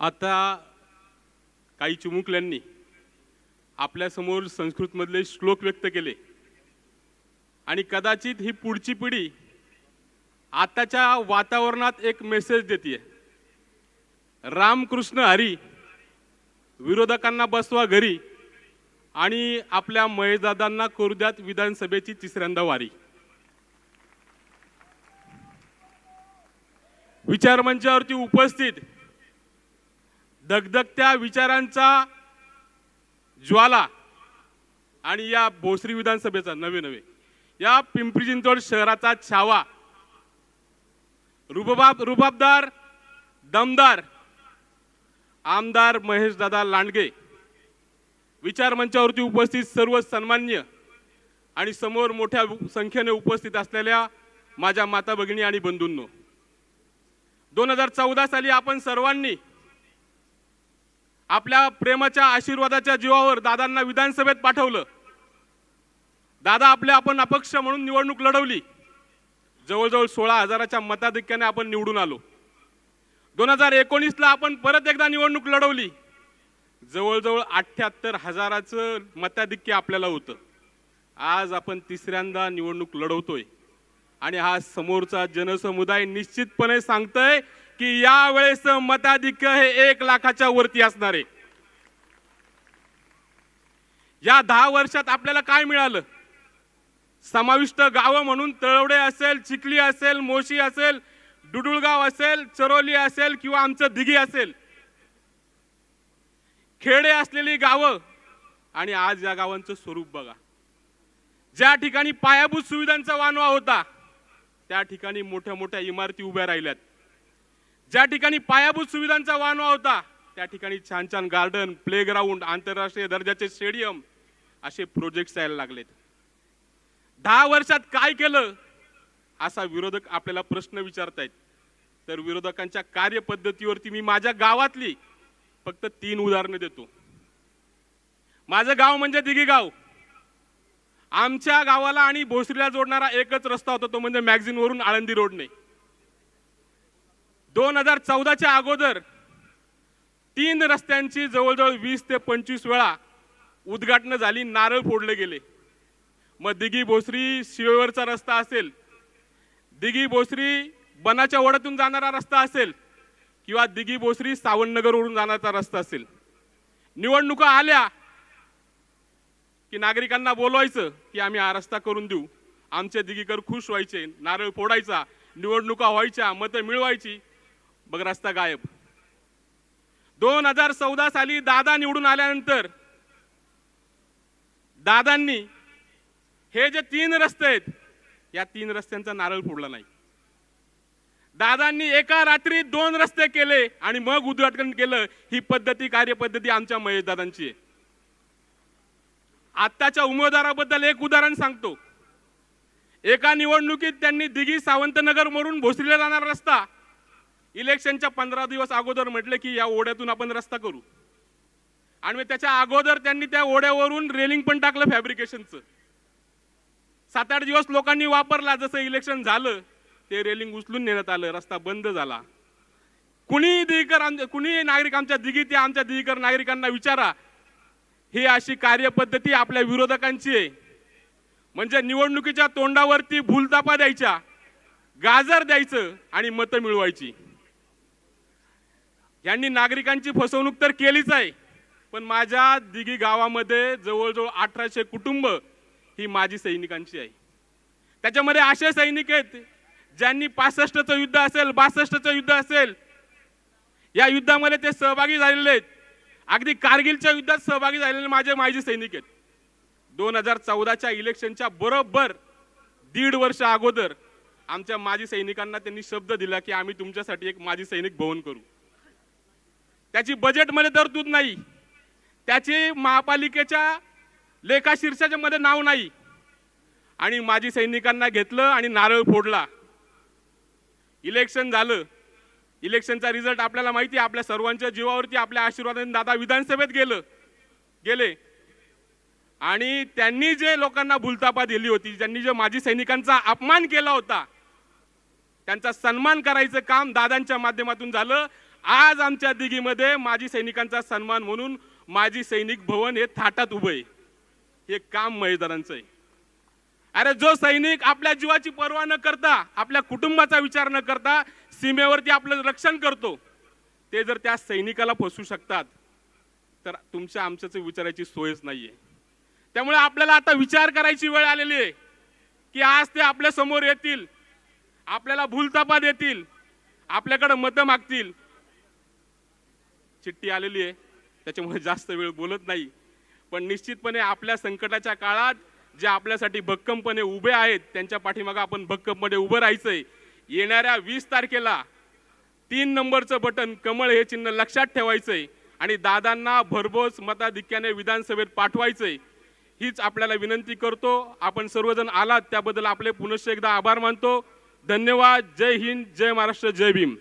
आता काही चिमुकल्यांनी आपल्यासमोर संस्कृतमधले श्लोक व्यक्त केले. आणि कदाचित ही पुढची पिढी आताच्या वातावरणात एक मेसेज देते रामकृष्ण हरी विरोधकांना बसवा घरी आणि आपल्या मयदादांना करू द्यात विधानसभेची तिसऱ्यांदा वारी. विचारमंचावरती उपस्थित दगदगत्या विचारांचा ज्वाला आणि या भोसरी विधानसभेचा नवे नवे. या पिंपरी चिंचवड शहराचा छावा. रुबाब रुबाबदार दमदार आमदार महेशदादा लांडगे. विचार मंचावरती उपस्थित सर्व सन्मान्य आणि समोर मोठ्या संख्येने उपस्थित असलेल्या माझ्या माता भगिनी आणि बंधूंनो. दोन हजार चौदा साली आपण सर्वांनी आपल्या प्रेमाच्या आशीर्वादाच्या जीवावर दादांना विधानसभेत पाठवलं. दादा आपल्या आपण अपक्ष म्हणून निवडणूक लढवली. जवळजवळ सोळा हजाराच्या मताधिक्याने आपण निवडून आलो. दोन हजार एकोणीसला आपण परत एकदा निवडणूक लढवली. जवळजवळ अठ्ठ्याहत्तर हजाराचं मताधिक्य आपल्याला होतं. आज आपण तिसऱ्यांदा निवडणूक लढवतोय. आणि हा समोरचा जनसमुदाय निश्चितपणे सांगतोय की यावेळेस मताधिक हे एक लाखाच्या वरती असणार आहे. या दहा वर्षात आपल्याला काय मिळालं? समाविष्ट गावं म्हणून तळवडे असेल चिखली असेल मोशी असेल डुडुळगाव असेल चरोली असेल किंवा आमचं दिघी असेल. खेडे असलेली गावं आणि आज या गावांचं स्वरूप बघा. ज्या ठिकाणी पायाभूत सुविधांचा वानवा होता त्या ठिकाणी मोठ्या मोठ्या इमारती उभ्या राहिल्यात. ज्या ठिकाणी पायाभूत सुविधांचा वानवा होता त्या ठिकाणी छान छान गार्डन प्लेग्राऊंड आंतरराष्ट्रीय दर्जाचे स्टेडियम असे प्रोजेक्ट्स यायला लागलेत. दहा वर्षात काय केलं असा विरोधक आपल्याला प्रश्न विचारतायत. तर विरोधकांच्या कार्यपद्धतीवरती मी माझ्या गावातली फक्त तीन उदाहरणं देतो. माझं गाव म्हणजे दिघी गाव आमच्या गावाला आणि भोसरीला जोडणारा एकच रस्ता होता तो म्हणजे मॅगझिन वरून आळंदी रोडने. दोन हजार चौदाच्या अगोदर तीन रस्त्यांची जवळजवळ वीस ते पंचवीस वेळा उद्घाटनं झाली नारळ फोडले गेले. मग दिघी भोसरी शिवेवरचा रस्ता असेल दिघी भोसरी बनाच्या ओढ्यातून जाणारा रस्ता असेल किंवा दिघी भोसरी सावंतनगरवरून जाणारा रस्ता असेल. निवडणुका आल्या की नागरिकांना बोलवायचं की आम्ही हा रस्ता करून देऊ. आमचे दिघीकर खुश व्हायचे नारळ फोडायचा निवडणुका व्हायच्या मतं मिळवायची. बघ रस्ता गायब. दोन हजार चौदा साली दादा निवडून आल्यानंतर दादांनी हे जे तीन रस्ते आहेत या तीन रस्त्यांचा नारळ फोडला नाही. दादांनी एका रात्री दोन रस्ते केले आणि मग उद्घाटन केलं. ही पद्धती कार्यपद्धती आमच्या महेश दादांची आहे. आत्ताच्या उमेदवाराबद्दल एक उदाहरण सांगतो. एका निवडणुकीत त्यांनी दिघी सावंतनगर मरून भोसरीला जाणारा रस्ता इलेक्शनच्या पंधरा दिवस अगोदर म्हटले की या ओढ्यातून आपण रस्ता करू. आणि मग त्याच्या अगोदर त्यांनी त्या ओढ्यावरून रेलिंग पण टाकलं फॅब्रिकेशनचं सात आठ दिवस लोकांनी वापरला जसं इलेक्शन झालं ते रेलिंग उचलून नेण्यात आलं रस्ता बंद झाला. कुणीही दिगीकर आम- कुणीही नागरिक आमच्या दिगीत या आमच्या दिगीकर नागरिकांना विचारा ही अशी कार्यपद्धती आपल्या विरोधकांची आहे. म्हणजे निवडणुकीच्या तोंडावरती भूलतापा द्यायच्या गाजर द्यायचं आणि मतं मिळवायची. यांनी नागरिकांची फसवणूक तर केलीच आहे पण माझ्या दिघी गावामध्ये जवळजवळ अठराशे कुटुंब ही माजी सैनिकांची आहे. त्याच्यामध्ये असे सैनिक आहेत ज्यांनी पासष्टचं युद्ध असेल बासष्टचं युद्ध असेल या युद्धामध्ये ते सहभागी झालेले आहेत. अगदी कारगिलच्या युद्धात सहभागी झालेले माझे माजी सैनिक आहेत. दोन हजार चौदाच्या इलेक्शनच्या बरोबर दीड वर्ष अगोदर आमच्या माजी सैनिकांना त्यांनी शब्द दिला की आम्ही तुमच्यासाठी एक माजी सैनिक भवन करू. त्याची बजेटमध्ये तरतूद नाही. त्याची महापालिकेच्या लेखा शीर्षाच्यामध्ये नाव नाही. आणि माजी सैनिकांना घेतलं आणि नारळ फोडला. इलेक्शन झालं. इलेक्शनचा रिझल्ट आपल्याला माहिती आहे. आपल्या सर्वांच्या जीवावरती आपल्या आशीर्वादाने दादा विधानसभेत गेलं. गेले. आणि त्यांनी जे लोकांना भूलतापा दिली होती ज्यांनी जे माजी सैनिकांचा अपमान केला होता त्यांचा सन्मान करायचं काम दादांच्या माध्यमातून झालं. आज आमच्या दिघीमध्ये माजी सैनिकांचा सन्मान म्हणून माजी सैनिक भवन हे थाटात उभं आहे. हे काम महेदारांचं आहे. अरे जो सैनिक आपल्या जीवाची पर्वा न करता आपल्या कुटुंबाचा विचार न करता सीमेवरती आपलं रक्षण करतो ते जर त्या सैनिकाला फसू शकतात तर तुमच्या आमच्याच विचारायची सोयच नाहीये. त्यामुळे आपल्याला आता विचार करायची वेळ आलेली आहे की आज ते आपल्यासमोर येतील आपल्याला भूलतापा देतील आपल्याकडे मतं मागतील चिठ्ठी आलेली आहे. त्याच्यामुळे जास्त वेळ बोलत नाही. पण निश्चितपणे आपल्या संकटाच्या काळात जे आपल्यासाठी भक्कमपणे उभे आहेत त्यांच्या पाठीमागं आपण भक्कमपणे उभं राहायचंय. येणाऱ्या वीस तारखेला तीन नंबरचं बटन कमळ हे चिन्ह लक्षात ठेवायचंय आणि दादांना भरघोस मताधिक्याने विधानसभेत पाठवायचंय. हीच आपल्याला विनंती करतो. आपण सर्वजण आलात त्याबद्दल आपले पुनश्च एकदा आभार मानतो. धन्यवाद. जय हिंद. जय महाराष्ट्र. जय भीम.